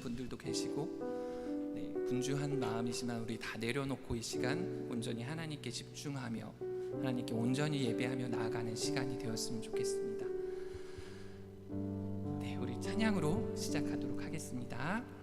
분들도 계시고 네, 분주한 마음이지만 우리 다 내려놓고 이 시간 온전히 하나님께 집중하며 하나님께 온전히 예배하며 나아가는 시간이 되었으면 좋겠습니다. 네, 우리 찬양으로 시작하도록 하겠습니다.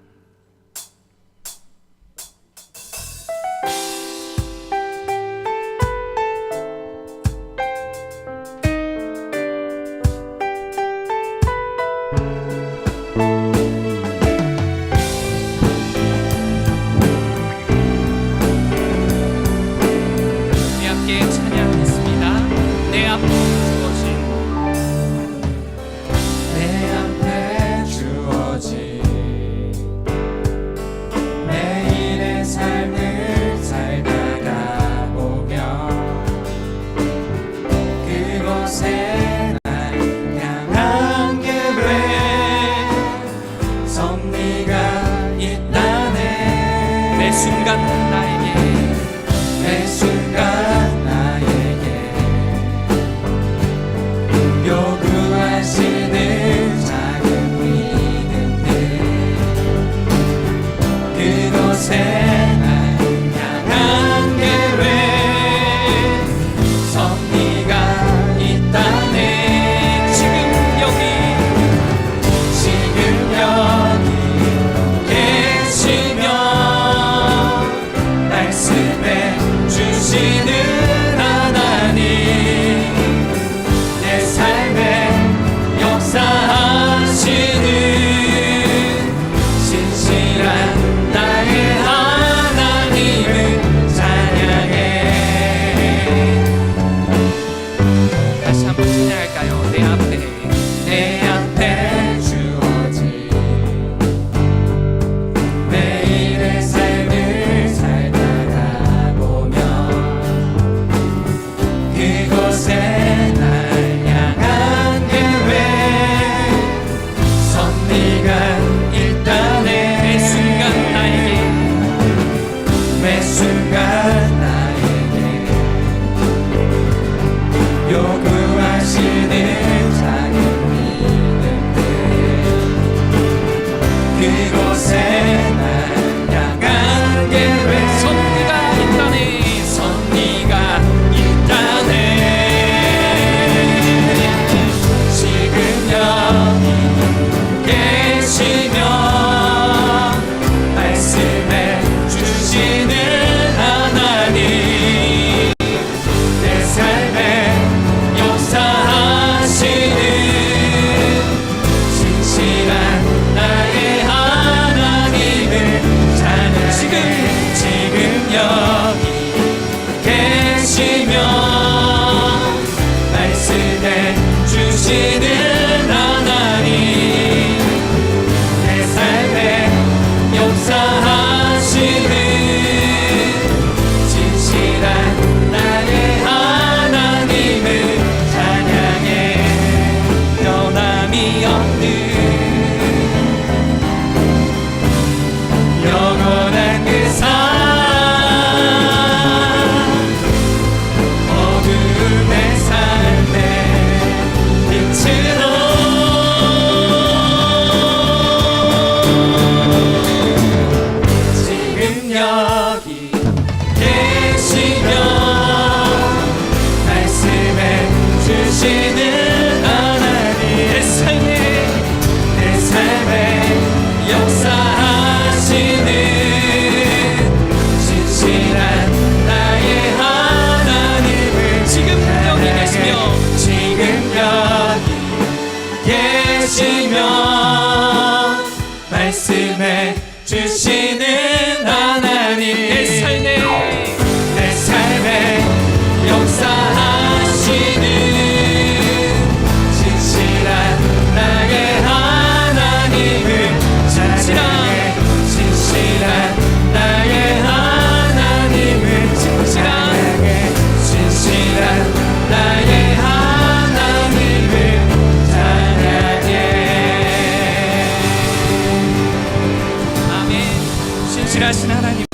위하신 하나님을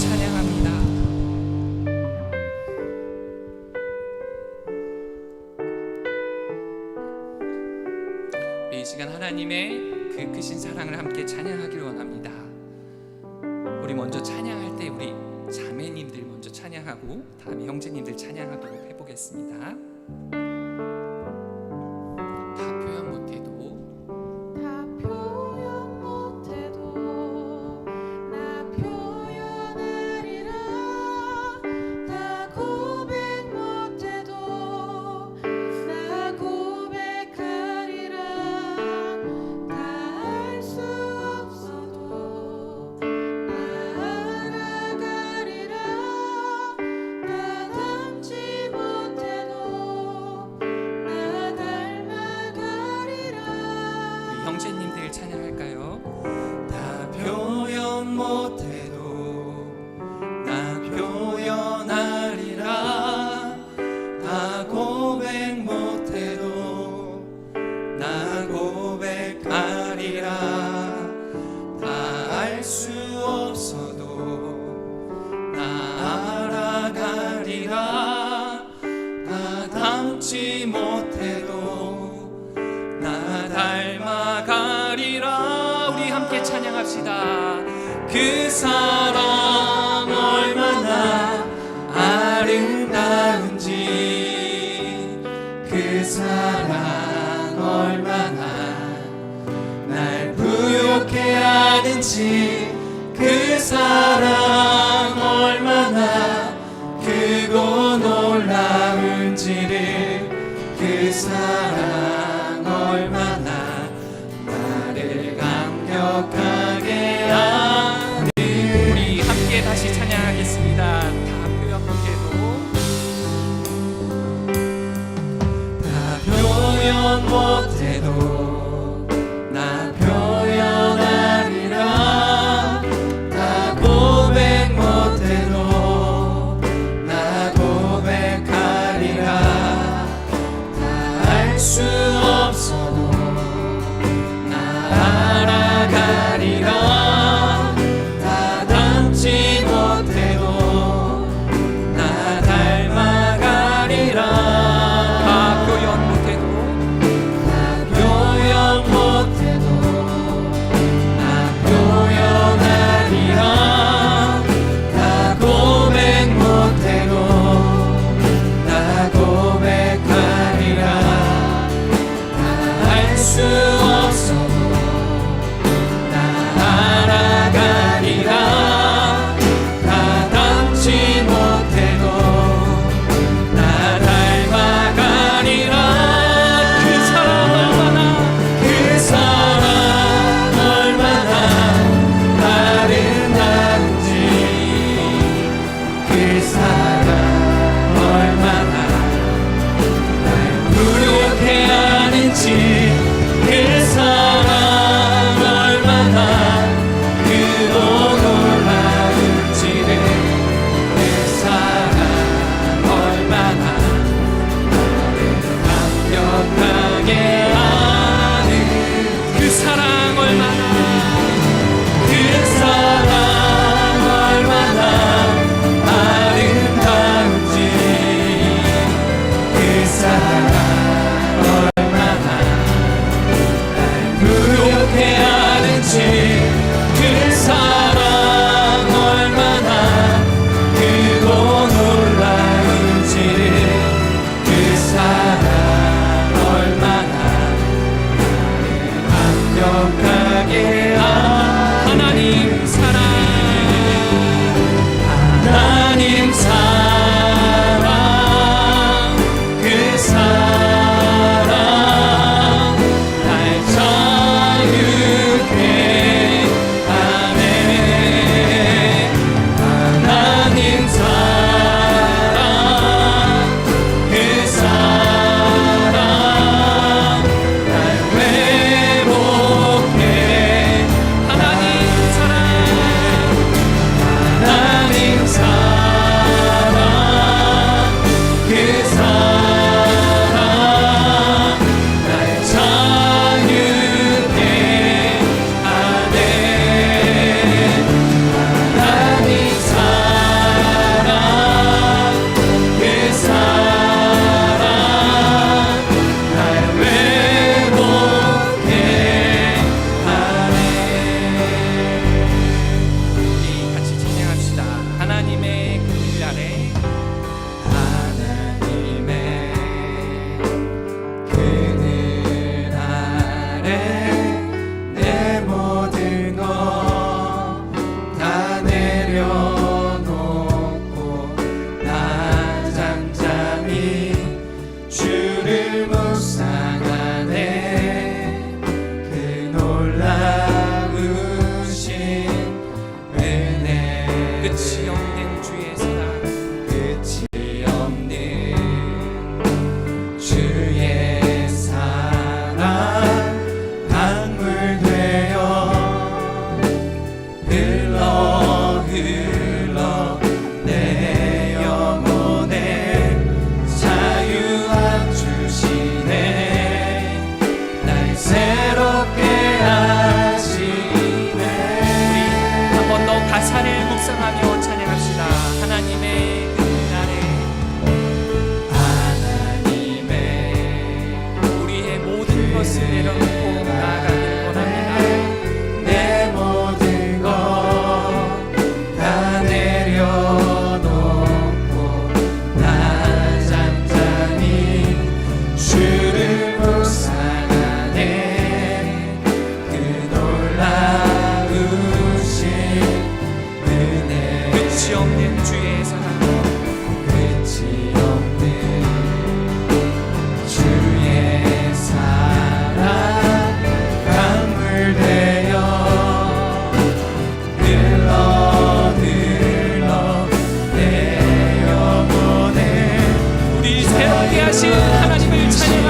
찬양합니다. 이 시간 하나님의 그 크신 사랑을 함께 찬양하기를 원합니다. 우리 먼저 찬양할 때 우리 자매님들 먼저 찬양하고 다음에 형제님들 찬양하도록 해보겠습니다. 그 사랑 얼마나 아름다운지. 그 사랑 얼마나 날 부욕해 하는지. 그 사랑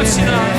Krishna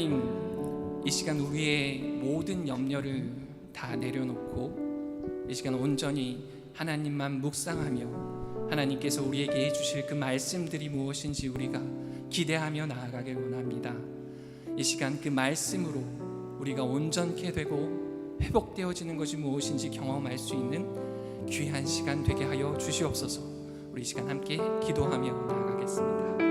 하나님, 이 시간 우리의 모든 염려를 다 내려놓고 이 시간 온전히 하나님만 묵상하며 하나님께서 우리에게 해주실 그 말씀들이 무엇인지 우리가 기대하며 나아가길 원합니다. 이 시간 그 말씀으로 우리가 온전케 되고 회복되어지는 것이 무엇인지 경험할 수 있는 귀한 시간 되게 하여 주시옵소서. 우리 이 시간 함께 기도하며 나아가겠습니다.